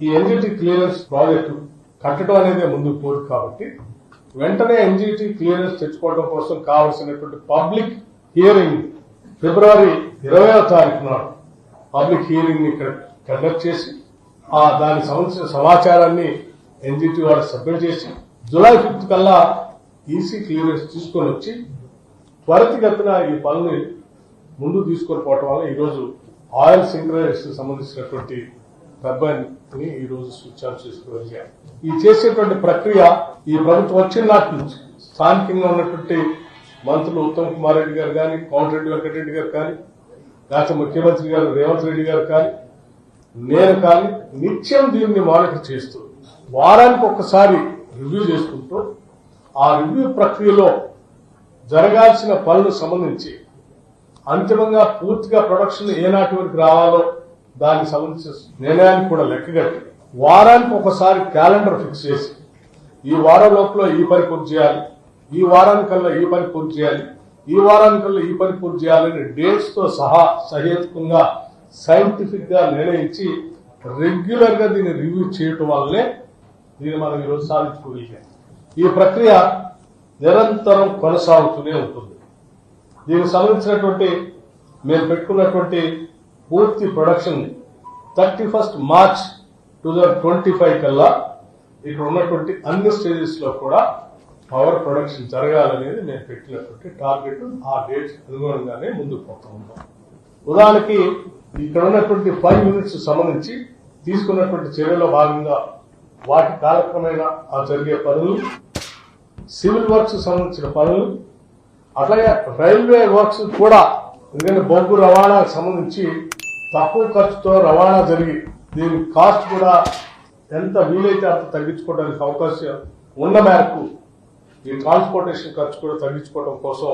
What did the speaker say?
ఈ NGT clearance project కట్టడం అనేది ముందుకు పోదు కాబట్టి వెంటనే ఎన్జిటి క్లియరెన్స్ తెచ్చుకోవడం కోసం కావలసినటువంటి పబ్లిక్ హియరింగ్ ఫిబ్రవరి ఇరవై తారీఖు నాడు పబ్లిక్ హియరింగ్ ఇక్కడ కండక్ట్ చేసి ఆ దానికి సంబంధించిన సమాచారాన్ని ఎన్జిటి వారు సబ్మిట్ చేసి జూలై ఫిఫ్త్ కల్లా ఈసీ క్లియరెన్స్ తీసుకొని వచ్చి త్వరితగతిన ఈ పనులు ముందు తీసుకొని పోవటం వల్ల ఈరోజు ఆయిల్ సింక్రైజ్ సంబంధించినటువంటి టర్బైన్ ఈ రోజు స్విచ్ ఆఫ్ చేసుకోగలిగాం ఈ చేసేటువంటి ప్రక్రియ ఈ ప్రభుత్వం వచ్చిన నాటి నుంచి స్థానికంగా ఉన్నటువంటి మంత్రులు ఉత్తమ్ కుమార్ రెడ్డి గారు కానీ కోమటిరెడ్డి వెంకటరెడ్డి గారు కానీ రాష్ట్ర ముఖ్యమంత్రి గారు రేవంత్ రెడ్డి గారు కానీ నేను కానీ నిత్యం దీన్ని మానిటర్ చేస్తూ వారానికి ఒక్కసారి రివ్యూ చేసుకుంటూ ఆ రివ్యూ ప్రక్రియలో జరగాల్సిన పనులకు సంబంధించి అంతిమంగా పూర్తిగా ప్రొడక్షన్ ఏనాటి వరకు రావాలో దానికి సంబంధించిన నిర్ణయాన్ని కూడా లెక్కగట్టి వారానికి ఒకసారి క్యాలెండర్ ఫిక్స్ చేసి ఈ వారం లోపల ఈ పని పూర్తి చేయాలి ఈ వారానికల్లా ఈ పని పూర్తి చేయాలి ఈ వారానికల్లా ఈ పని పూర్తి చేయాలని డేట్స్తో సహా సహేతుకంగా సైంటిఫిక్గా నిర్ణయించి రెగ్యులర్గా దీన్ని రివ్యూ చేయటం వల్లనే దీన్ని మనం ఈరోజు సాధించుకోగలిగాం. ఈ ప్రక్రియ నిరంతరం కొనసాగుతూనే ఉంటుంది. దీనికి సంబంధించినటువంటి మేము పెట్టుకున్నటువంటి పూర్తి production thirty first March two thousand twenty five కల్లా ఇక్కడ ఉన్నటువంటి అన్ని స్టేజెస్లో కూడా పవర్ ప్రొడక్షన్ జరగాలనేది మేము పెట్టినటువంటి టార్గెట్ ఆ డేట్స్ అనుగుణంగానే ముందుకు పోతా ఉన్నాం ఉదాహరణకి ఇక్కడ ఉన్నటువంటి ఫైవ్ యూనిట్స్ సంబంధించి తీసుకున్నటువంటి చర్యలో భాగంగా వాటి కాలక్రమేణా ఆ జరిగే పనులు సివిల్ వర్క్స్ సంబంధించిన పనులు అట్లాగే రైల్వే వర్క్స్ కూడా ఎందుకంటే బొగ్గు రవాణాకు సంబంధించి తక్కువ ఖర్చుతో రవాణా జరిగి దీని కాస్ట్ కూడా ఎంత వీలైతే అంత తగ్గించుకోవడానికి అవకాశం ఉన్న మేరకు ఈ ట్రాన్స్పోర్టేషన్ ఖర్చు కూడా తగ్గించుకోవడం కోసం